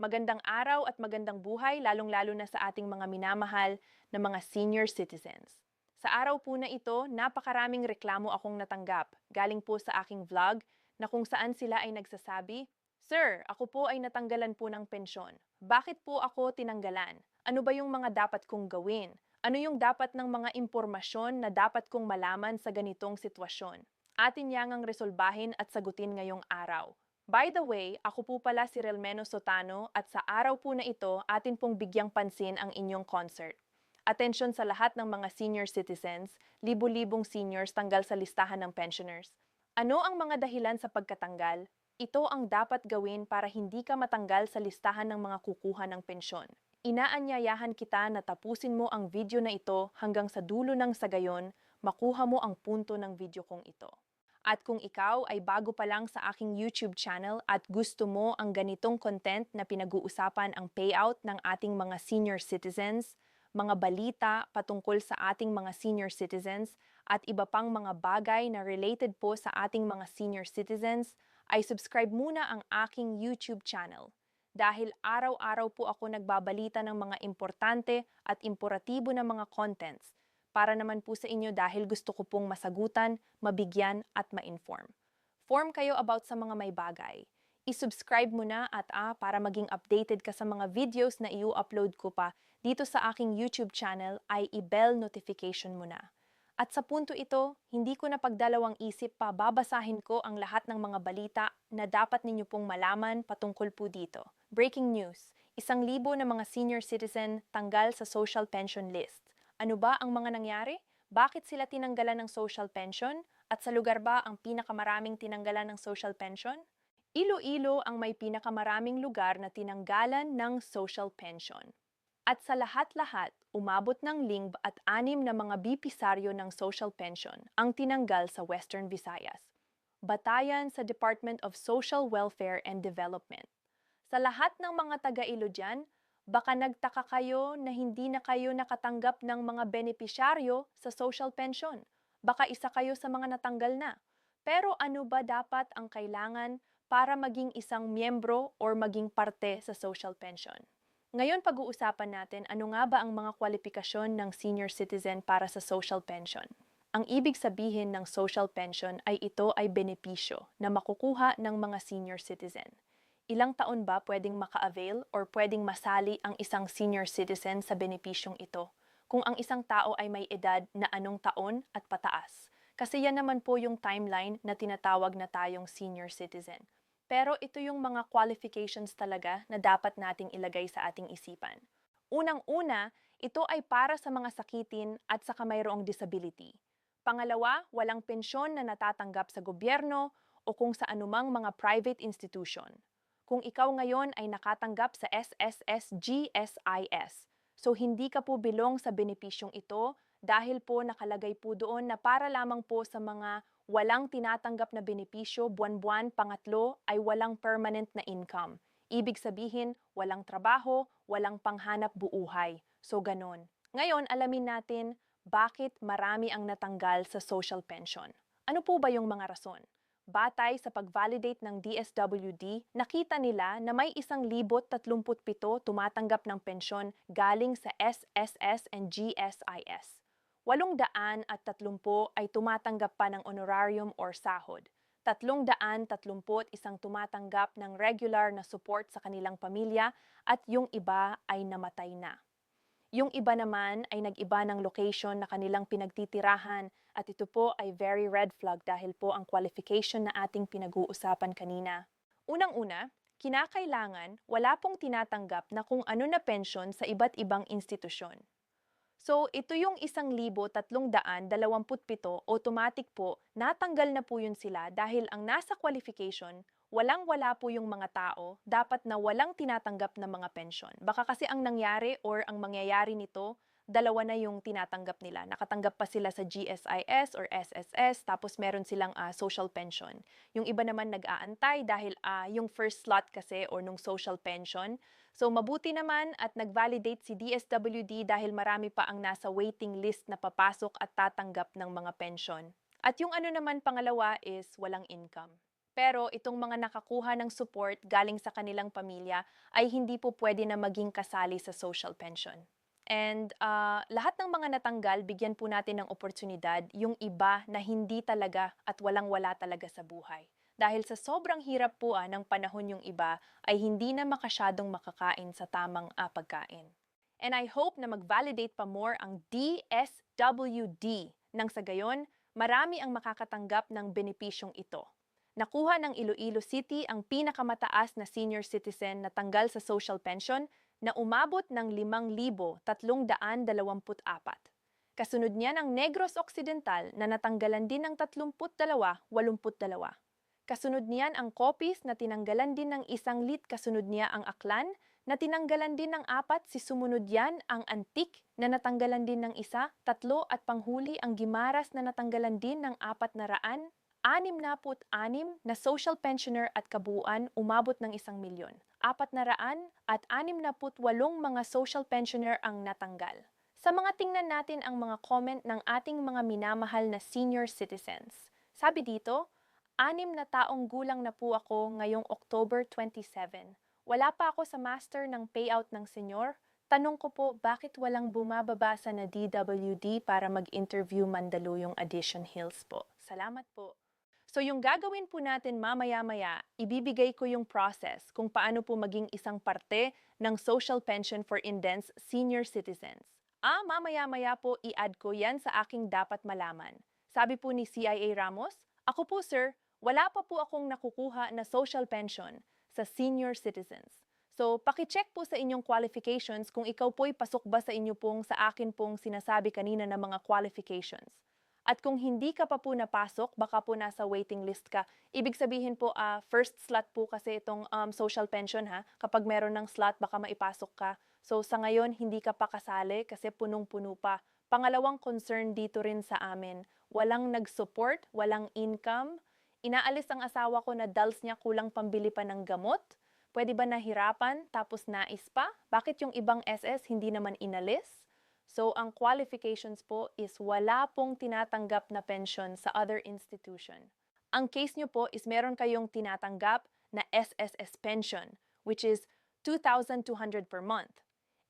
Magandang araw at magandang buhay, lalong-lalo na sa ating mga minamahal na mga senior citizens. Sa araw po na ito, napakaraming reklamo akong natanggap. Galing po sa aking vlog na kung saan sila ay nagsasabi, Sir, ako po ay natanggalan po ng pensyon. Bakit po ako tinanggalan? Ano ba yung mga dapat kong gawin? Ano yung dapat ng mga impormasyon na dapat kong malaman sa ganitong sitwasyon? Atin yangang resolbahin at sagutin ngayong araw. By the way, ako po pala si Relmeno Sotano at sa araw po na ito, atin pong bigyang pansin ang inyong concert. Atensyon sa lahat ng mga senior citizens, libu-libong seniors tanggal sa listahan ng pensioners. Ano ang mga dahilan sa pagkatanggal? Ito ang dapat gawin para hindi ka matanggal sa listahan ng mga kukuha ng pensyon. Inaanyayahan kita na tapusin mo ang video na ito hanggang sa dulo ng sagayon, makuha mo ang punto ng video kong ito. At kung ikaw ay bago pa lang sa aking YouTube channel at gusto mo ang ganitong content na pinag-uusapan ang payout ng ating mga senior citizens, mga balita patungkol sa ating mga senior citizens at iba pang mga bagay na related po sa ating mga senior citizens, ay subscribe muna ang aking YouTube channel. Dahil araw-araw po ako nagbabalita ng mga importante at imporatibo na mga contents para naman po sa inyo dahil gusto ko pong masagutan, mabigyan at ma-inform. Form kayo about sa mga may bagay. I-subscribe mo na at ah, para maging updated ka sa mga videos na i-upload ko pa dito sa aking YouTube channel ay i-bell notification mo na. At sa punto ito, hindi ko na pagdalawang isip pa babasahin ko ang lahat ng mga balita na dapat ninyo pong malaman patungkol po dito. Breaking news, isang libo na mga senior citizen tanggal sa social pension list. Ano ba ang mga nangyari? Bakit sila tinanggalan ng social pension? At sa lugar ba ang pinakamaraming tinanggalan ng social pension? Iloilo ang may pinakamaraming lugar na tinanggalan ng social pension. At sa lahat-lahat, umabot ng lingb at anim na mga bipisaryo ng social pension ang tinanggal sa Western Visayas. Batayan sa Department of Social Welfare and Development. Sa lahat ng mga taga-ilo dyan, Baka nagtaka kayo na hindi na kayo nakatanggap ng mga benepisyaryo sa social pension. Baka isa kayo sa mga natanggal na. Pero ano ba dapat ang kailangan para maging isang miyembro or maging parte sa social pension? Ngayon pag-uusapan natin ano nga ba ang mga kwalifikasyon ng senior citizen para sa social pension. Ang ibig sabihin ng social pension ay ito ay benepisyo na makukuha ng mga senior citizen ilang taon ba pwedeng maka-avail or pwedeng masali ang isang senior citizen sa benepisyong ito kung ang isang tao ay may edad na anong taon at pataas. Kasi yan naman po yung timeline na tinatawag na tayong senior citizen. Pero ito yung mga qualifications talaga na dapat nating ilagay sa ating isipan. Unang-una, ito ay para sa mga sakitin at sa mayroong disability. Pangalawa, walang pensyon na natatanggap sa gobyerno o kung sa anumang mga private institution kung ikaw ngayon ay nakatanggap sa SSS-GSIS. So hindi ka po bilong sa benepisyong ito dahil po nakalagay po doon na para lamang po sa mga walang tinatanggap na benepisyo buwan-buwan pangatlo ay walang permanent na income. Ibig sabihin, walang trabaho, walang panghanap buuhay. So ganon. Ngayon, alamin natin bakit marami ang natanggal sa social pension. Ano po ba yung mga rason? Batay sa pag-validate ng DSWD, nakita nila na may isang libot 37 tumatanggap ng pensyon galing sa SSS and GSIS. Walong daan at tatlumpo ay tumatanggap pa ng honorarium or sahod. Tatlong daan tatlumpot isang tumatanggap ng regular na support sa kanilang pamilya at yung iba ay namatay na. Yung iba naman ay nag-iba ng location na kanilang pinagtitirahan at ito po ay very red flag dahil po ang qualification na ating pinag-uusapan kanina. Unang-una, kinakailangan wala pong tinatanggap na kung ano na pension sa iba't ibang institusyon. So, ito yung isang libo tatlong daan dalawamput pito, automatic po, natanggal na po yun sila dahil ang nasa qualification walang-wala po yung mga tao, dapat na walang tinatanggap na mga pensyon. Baka kasi ang nangyari or ang mangyayari nito, dalawa na yung tinatanggap nila. Nakatanggap pa sila sa GSIS or SSS, tapos meron silang uh, social pension. Yung iba naman nag-aantay dahil uh, yung first slot kasi or nung social pension. So mabuti naman at nag-validate si DSWD dahil marami pa ang nasa waiting list na papasok at tatanggap ng mga pension. At yung ano naman pangalawa is walang income. Pero itong mga nakakuha ng support galing sa kanilang pamilya ay hindi po pwede na maging kasali sa social pension. And ah, lahat ng mga natanggal, bigyan po natin ng oportunidad yung iba na hindi talaga at walang-wala talaga sa buhay. Dahil sa sobrang hirap po ah, ng panahon yung iba, ay hindi na makasyadong makakain sa tamang ah, pagkain. And I hope na mag-validate pa more ang DSWD nang sa gayon, marami ang makakatanggap ng benepisyong ito. Nakuha ng Iloilo City ang pinakamataas na senior citizen na tanggal sa social pension na umabot ng 5,324. Kasunod niyan ang Negros Occidental na natanggalan din ng 32-82. Kasunod niyan ang Copies na tinanggalan din ng isang lit kasunod niya ang Aklan na tinanggalan din ng apat si sumunod yan ang Antik na natanggalan din ng isa, tatlo at panghuli ang Gimaras na natanggalan din ng apat na raan, anim na social pensioner at kabuuan umabot ng isang milyon. Apat na raan at anim na put walong mga social pensioner ang natanggal. Sa mga tingnan natin ang mga comment ng ating mga minamahal na senior citizens. Sabi dito, anim na taong gulang na po ako ngayong October 27. Wala pa ako sa master ng payout ng senyor. Tanong ko po, bakit walang bumababasa na DWD para mag-interview Mandaluyong Addition Hills po? Salamat po. So yung gagawin po natin mamaya-maya, ibibigay ko yung process kung paano po maging isang parte ng social pension for indens senior citizens. Ah, mamaya-maya po i-add ko yan sa aking dapat malaman. Sabi po ni CIA Ramos, ako po sir, wala pa po akong nakukuha na social pension sa senior citizens. So, pakicheck po sa inyong qualifications kung ikaw po'y pasok ba sa inyo pong sa akin pong sinasabi kanina na mga qualifications. At kung hindi ka pa po napasok, baka po nasa waiting list ka. Ibig sabihin po, ah, first slot po kasi itong um, social pension ha. Kapag meron ng slot, baka maipasok ka. So sa ngayon, hindi ka pa kasali kasi punong-puno pa. Pangalawang concern dito rin sa amin, walang nag-support, walang income. Inaalis ang asawa ko na dals niya kulang pambili pa ng gamot. Pwede ba nahirapan tapos nais pa? Bakit yung ibang SS hindi naman inalis? So, ang qualifications po is wala pong tinatanggap na pension sa other institution. Ang case nyo po is meron kayong tinatanggap na SSS pension, which is 2,200 per month.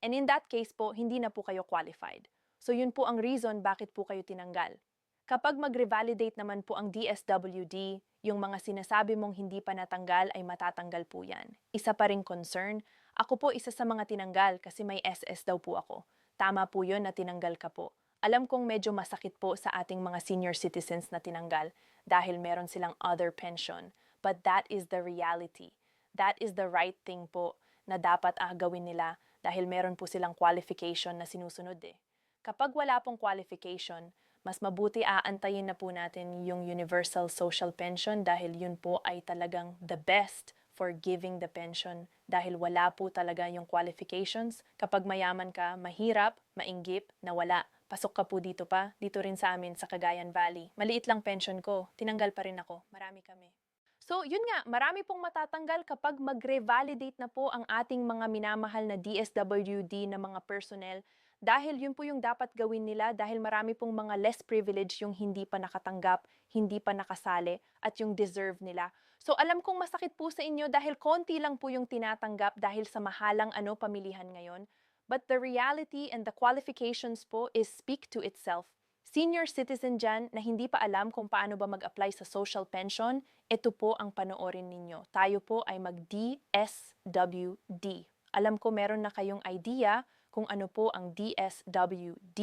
And in that case po, hindi na po kayo qualified. So, yun po ang reason bakit po kayo tinanggal. Kapag mag-revalidate naman po ang DSWD, yung mga sinasabi mong hindi pa natanggal ay matatanggal po yan. Isa pa ring concern, ako po isa sa mga tinanggal kasi may SS daw po ako. Tama po yun na tinanggal ka po. Alam kong medyo masakit po sa ating mga senior citizens na tinanggal dahil meron silang other pension. But that is the reality. That is the right thing po na dapat ah, gawin nila dahil meron po silang qualification na sinusunod eh. Kapag wala pong qualification, mas mabuti aantayin na po natin yung universal social pension dahil yun po ay talagang the best for giving the pension dahil wala po talaga yung qualifications. Kapag mayaman ka, mahirap, mainggip, na wala. Pasok ka po dito pa, dito rin sa amin sa Cagayan Valley. Maliit lang pension ko, tinanggal pa rin ako. Marami kami. So, yun nga, marami pong matatanggal kapag mag-revalidate na po ang ating mga minamahal na DSWD na mga personnel dahil yun po yung dapat gawin nila dahil marami pong mga less privilege yung hindi pa nakatanggap, hindi pa nakasali, at yung deserve nila. So alam kong masakit po sa inyo dahil konti lang po yung tinatanggap dahil sa mahalang ano pamilihan ngayon. But the reality and the qualifications po is speak to itself. Senior citizen dyan na hindi pa alam kung paano ba mag-apply sa social pension, ito po ang panoorin ninyo. Tayo po ay mag-DSWD. Alam ko meron na kayong idea kung ano po ang DSWD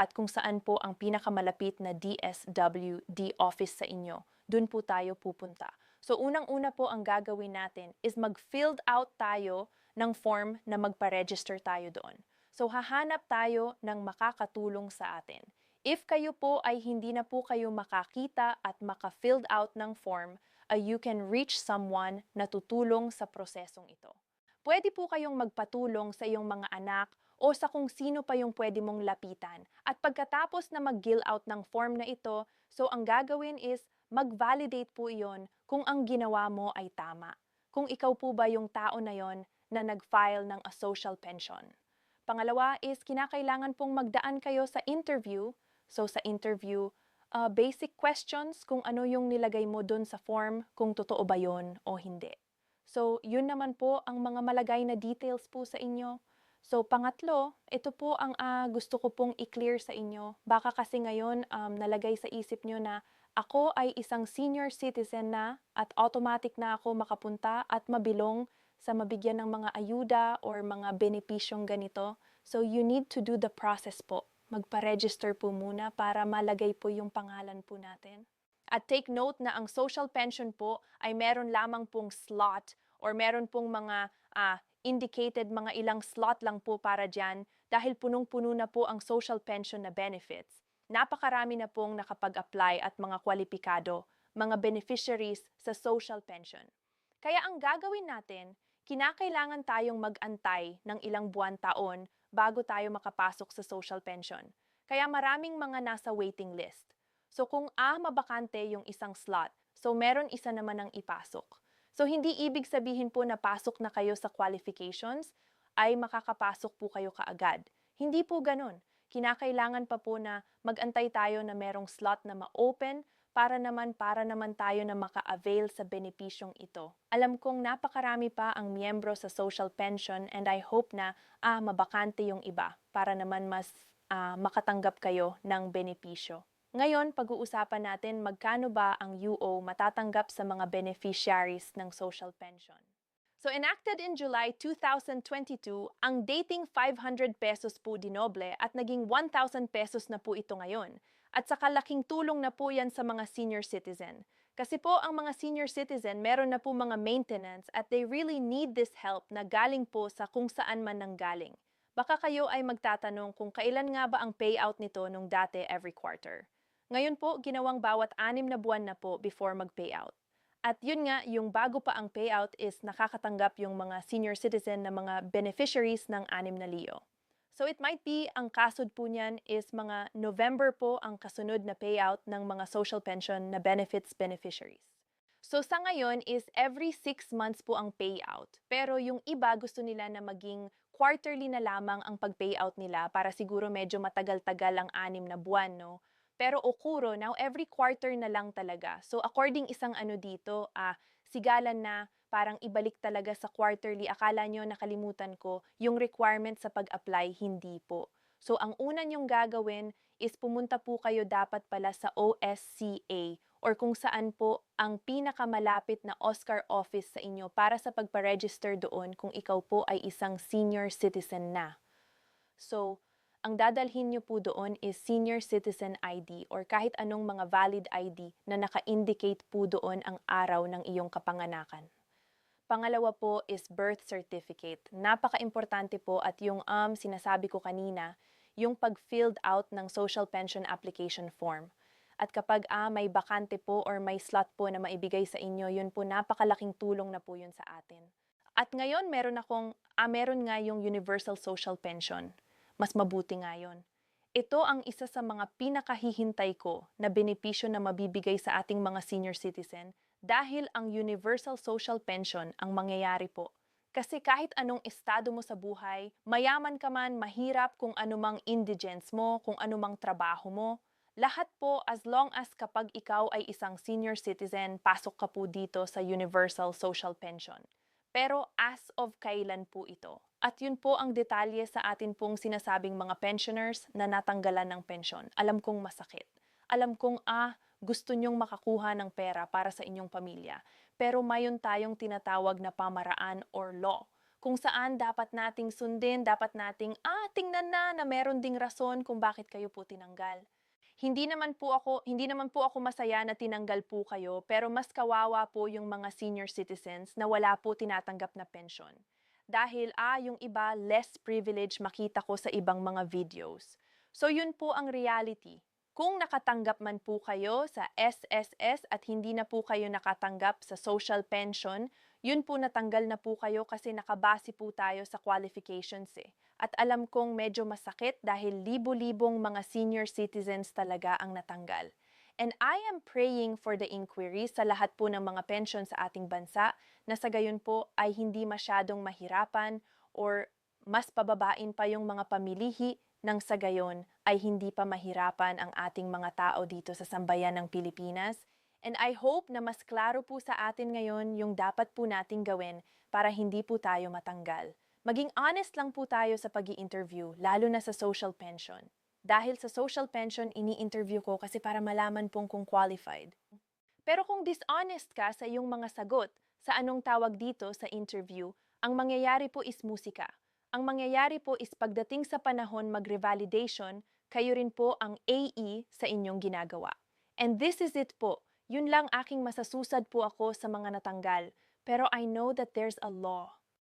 at kung saan po ang pinakamalapit na DSWD office sa inyo. Doon po tayo pupunta. So unang-una po ang gagawin natin is mag-filled out tayo ng form na magpa-register tayo doon. So hahanap tayo ng makakatulong sa atin. If kayo po ay hindi na po kayo makakita at maka-filled out ng form, uh, you can reach someone na tutulong sa prosesong ito. Pwede po kayong magpatulong sa iyong mga anak o sa kung sino pa yung pwede mong lapitan. At pagkatapos na mag-gill out ng form na ito, so ang gagawin is mag-validate po iyon kung ang ginawa mo ay tama. Kung ikaw po ba yung tao na yon na nag-file ng a social pension. Pangalawa is kinakailangan pong magdaan kayo sa interview. So sa interview, uh, basic questions kung ano yung nilagay mo dun sa form, kung totoo ba yon o hindi. So, yun naman po ang mga malagay na details po sa inyo. So, pangatlo, ito po ang ah, gusto ko pong i-clear sa inyo. Baka kasi ngayon um, nalagay sa isip nyo na ako ay isang senior citizen na at automatic na ako makapunta at mabilong sa mabigyan ng mga ayuda or mga benepisyong ganito. So, you need to do the process po. Magpa-register po muna para malagay po yung pangalan po natin. At take note na ang social pension po ay meron lamang pong slot or meron pong mga ah, indicated mga ilang slot lang po para dyan dahil punong-puno na po ang social pension na benefits. Napakarami na pong nakapag-apply at mga kwalipikado, mga beneficiaries sa social pension. Kaya ang gagawin natin, kinakailangan tayong mag-antay ng ilang buwan taon bago tayo makapasok sa social pension. Kaya maraming mga nasa waiting list. So kung ah, mabakante yung isang slot, so meron isa naman ang ipasok. So hindi ibig sabihin po na pasok na kayo sa qualifications, ay makakapasok po kayo kaagad. Hindi po ganun. Kinakailangan pa po na magantay tayo na merong slot na ma-open para naman para naman tayo na maka-avail sa benepisyong ito. Alam kong napakarami pa ang miyembro sa social pension and I hope na ah, mabakante yung iba para naman mas ah, makatanggap kayo ng benepisyo. Ngayon, pag-uusapan natin magkano ba ang UO matatanggap sa mga beneficiaries ng social pension. So enacted in July 2022, ang dating 500 pesos po dinoble at naging 1,000 pesos na po ito ngayon. At sa kalaking tulong na po yan sa mga senior citizen. Kasi po ang mga senior citizen meron na po mga maintenance at they really need this help na galing po sa kung saan man nang galing. Baka kayo ay magtatanong kung kailan nga ba ang payout nito nung dati every quarter. Ngayon po, ginawang bawat anim na buwan na po before mag-payout. At yun nga, yung bago pa ang payout is nakakatanggap yung mga senior citizen na mga beneficiaries ng anim na liyo. So it might be ang kasod po niyan is mga November po ang kasunod na payout ng mga social pension na benefits beneficiaries. So sa ngayon is every 6 months po ang payout. Pero yung iba gusto nila na maging quarterly na lamang ang pag-payout nila para siguro medyo matagal-tagal ang anim na buwan, no? Pero Okuro, now every quarter na lang talaga. So according isang ano dito, ah, sigalan na parang ibalik talaga sa quarterly. Akala nyo nakalimutan ko, yung requirement sa pag-apply, hindi po. So ang una nyong gagawin is pumunta po kayo dapat pala sa OSCA or kung saan po ang pinakamalapit na Oscar office sa inyo para sa pagpa-register doon kung ikaw po ay isang senior citizen na. So, ang dadalhin nyo po doon is Senior Citizen ID or kahit anong mga valid ID na naka-indicate po doon ang araw ng iyong kapanganakan. Pangalawa po is birth certificate. Napaka-importante po at yung um, sinasabi ko kanina, yung pag-filled out ng social pension application form. At kapag ah, may bakante po or may slot po na maibigay sa inyo, yun po napakalaking tulong na po yun sa atin. At ngayon meron akong, ah, meron nga yung Universal Social Pension mas mabuti nga yon. Ito ang isa sa mga pinakahihintay ko na benepisyo na mabibigay sa ating mga senior citizen dahil ang Universal Social Pension ang mangyayari po. Kasi kahit anong estado mo sa buhay, mayaman ka man, mahirap kung anumang indigence mo, kung anumang trabaho mo, lahat po as long as kapag ikaw ay isang senior citizen, pasok ka po dito sa Universal Social Pension. Pero as of kailan po ito? At yun po ang detalye sa atin pong sinasabing mga pensioners na natanggalan ng pensyon. Alam kong masakit. Alam kong ah, gusto nyong makakuha ng pera para sa inyong pamilya. Pero mayon tayong tinatawag na pamaraan or law kung saan dapat nating sundin, dapat nating, ah, tingnan na na meron ding rason kung bakit kayo po tinanggal. Hindi naman po ako, hindi naman po ako masaya na tinanggal po kayo, pero mas kawawa po yung mga senior citizens na wala po tinatanggap na pensyon dahil ah, yung iba less privilege makita ko sa ibang mga videos. So yun po ang reality. Kung nakatanggap man po kayo sa SSS at hindi na po kayo nakatanggap sa social pension, yun po natanggal na po kayo kasi nakabase po tayo sa qualifications eh. At alam kong medyo masakit dahil libo-libong mga senior citizens talaga ang natanggal. And I am praying for the inquiry sa lahat po ng mga pension sa ating bansa na sa gayon po ay hindi masyadong mahirapan or mas pababain pa yung mga pamilihi nang sa gayon ay hindi pa mahirapan ang ating mga tao dito sa sambayan ng Pilipinas. And I hope na mas klaro po sa atin ngayon yung dapat po nating gawin para hindi po tayo matanggal. Maging honest lang po tayo sa pag interview lalo na sa social pension. Dahil sa social pension, ini-interview ko kasi para malaman pong kung qualified. Pero kung dishonest ka sa iyong mga sagot sa anong tawag dito sa interview, ang mangyayari po is musika. Ang mangyayari po is pagdating sa panahon mag-revalidation, kayo rin po ang AE sa inyong ginagawa. And this is it po. Yun lang aking masasusad po ako sa mga natanggal. Pero I know that there's a law.